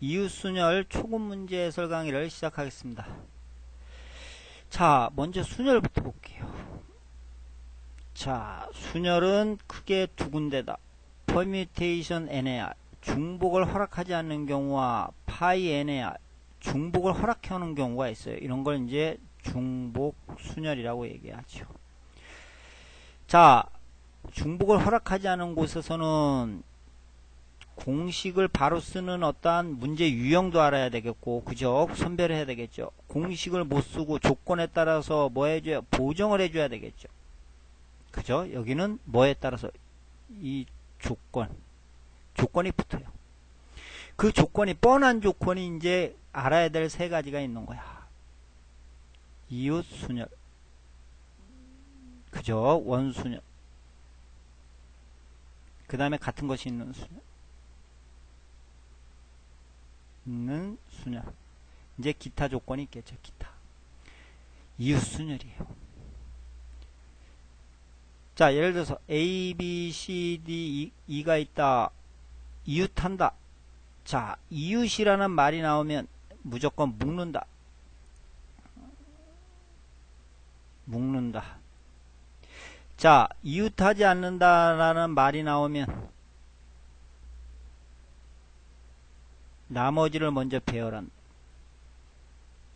이웃순열 초급 문제 해설 강의를 시작하겠습니다. 자, 먼저 순열부터 볼게요. 자, 순열은 크게 두 군데다. permutation NAR, 중복을 허락하지 않는 경우와 파이 NAR, 중복을 허락해오는 경우가 있어요. 이런 걸 이제 중복 순열이라고 얘기하죠. 자, 중복을 허락하지 않은 곳에서는 공식을 바로 쓰는 어떠한 문제 유형도 알아야 되겠고, 그죠? 선별해야 되겠죠. 공식을 못 쓰고 조건에 따라서 뭐 해줘야, 보정을 해줘야 되겠죠. 그죠? 여기는 뭐에 따라서 이 조건, 조건이 붙어요. 그 조건이 뻔한 조건이 이제 알아야 될 세 가지가 있는 거야. 이웃 순열. 그죠? 원순열. 그 다음에 같은 것이 있는 순열. 있는 순열. 이제 기타 조건이 있겠죠. 기타. 이웃 순열이에요. 자, 예를 들어서 A, B, C, D, E, 가 있다. 이웃한다. 자, 이웃이라는 말이 나오면 무조건 묶는다. 묶는다. 자, 이웃하지 않는다라는 말이 나오면 나머지를 먼저 배열한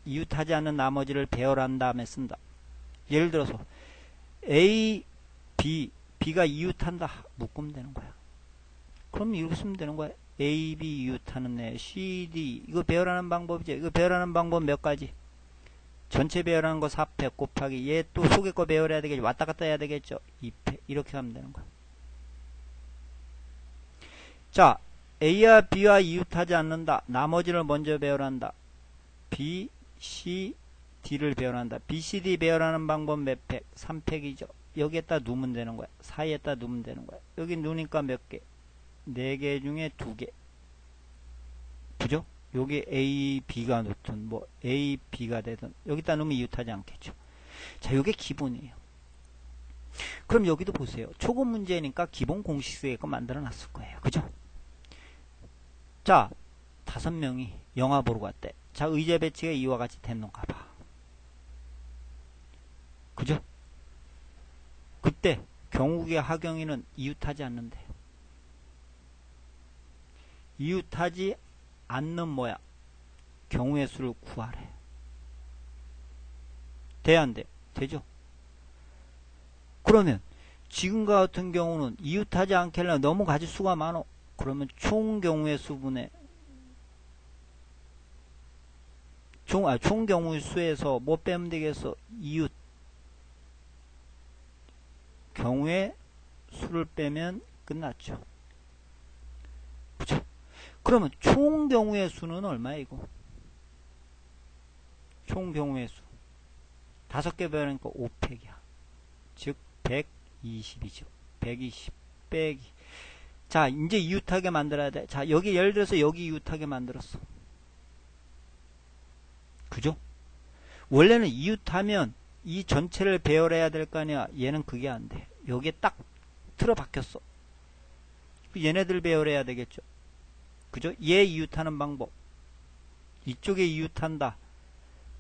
이웃하지 않는 나머지를 배열한 다음에 쓴다. 예를 들어서 A, B, B가 이웃한다. 묶으면 되는 거야. 그럼 이렇게 쓰면 되는 거야. A, B 이웃하는 애, C, D 이거 배열하는 방법이죠. 이거 배열하는 방법 몇 가지? 전체 배열하는 거 4팩 곱하기 얘 또 속에 거 배열해야 되겠죠. 왔다 갔다 해야 되겠죠. 2팩 이렇게 하면 되는 거야. 자, A와 B와 이웃하지 않는다. 나머지를 먼저 배열한다. B, C, D를 배열한다. B, C, D 배열하는 방법 몇 팩? 3팩이죠. 여기에다 누면 되는 거야. 사이에다 누면 되는 거야. 여기 누니까 몇 개? 4개 중에 2개. 그죠? 여기 A, B가 놓든 뭐 A, B가 되든 여기다 놓으면 이웃하지 않겠죠. 자, 요게 기본이에요. 그럼 여기도 보세요. 초급 문제니까 기본 공식 쓰게끔 만들어 놨을 거예요. 그죠? 자, 다섯 명이 영화 보러 갔대. 자, 의제 배치가 이와 같이 됐는가 봐. 그죠? 그때 경욱의 하경이는 이웃하지 않는데. 이웃하지 않는 모양. 경우의 수를 구하래. 돼, 안 돼? 되죠? 그러면 지금과 같은 경우는 이웃하지 않겠나 너무 가질 수가 많어. 그러면 총 경우의 수분에 총, 아, 총 경우의 수에서 뭐 빼면 되겠어? 이웃. 경우의 수를 빼면 끝났죠. 그죠? 그러면 총 경우의 수는 얼마야, 이거? 총 경우의 수. 다섯 개 배우니까 5팩이야. 즉, 120이죠. 120 빼기. 자, 이제 이웃하게 만들어야 돼. 자, 여기 예를 들어서 여기 이웃하게 만들었어. 그죠? 원래는 이웃하면 이 전체를 배열해야 될 거 아니야. 얘는 그게 안 돼. 여기에 딱 틀어 박혔어. 얘네들 배열해야 되겠죠. 그죠? 얘 이웃하는 방법. 이쪽에 이웃한다.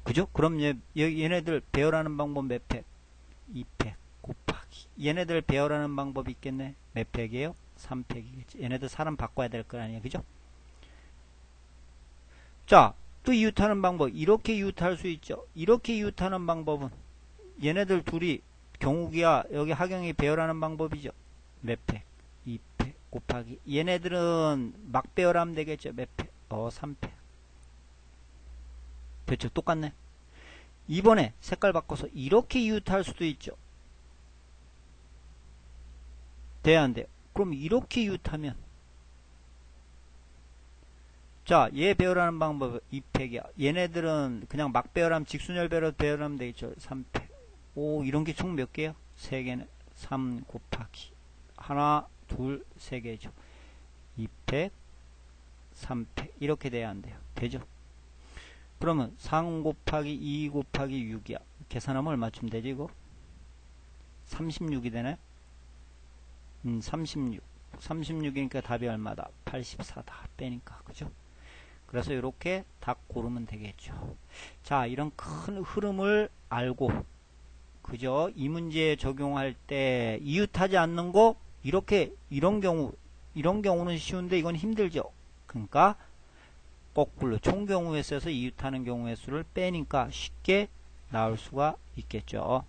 그죠? 그럼 얘, 얘네들 배열하는 방법 몇 팩? 2팩 곱하기. 얘네들 배열하는 방법이 있겠네. 몇 팩이에요? 3팩이겠지. 얘네들 사람 바꿔야 될 거 아니야. 그죠? 자, 또 이웃하는 방법. 이렇게 이웃할 수 있죠. 이렇게 이웃하는 방법은 얘네들 둘이 경욱이야 여기 하경이 배열하는 방법이죠. 몇 팩? 2팩 곱하기. 얘네들은 막 배열하면 되겠죠. 몇 팩? 어, 3팩. 그렇죠. 똑같네. 이번에 색깔 바꿔서 이렇게 이웃할 수도 있죠. 돼야 안 돼요? 그럼 이렇게 이웃하면 자, 얘 배열하는 방법 2팩이야. 얘네들은 그냥 막 배열하면 직순열 배열 배열하면 되겠죠. 3팩. 오, 이런 게 총 몇 개야? 3개는 3 곱하기. 하나, 둘, 세 개죠. 2팩, 3팩. 이렇게 돼야 안 돼요. 되죠? 그러면 3 곱하기 2 곱하기 6이야. 계산하면 얼마쯤 되지, 이거? 36이 되네? 음, 36. 36이니까 답이 얼마다? 84다. 빼니까. 그죠? 그래서 이렇게 딱 고르면 되겠죠. 자, 이런 큰 흐름을 알고 그죠? 이 문제에 적용할 때 이웃하지 않는 거 이렇게 이런 경우 이런 경우는 쉬운데 이건 힘들죠. 그러니까 거꾸로 총 경우의 수에서 이웃하는 경우의 수를 빼니까 쉽게 나올 수가 있겠죠.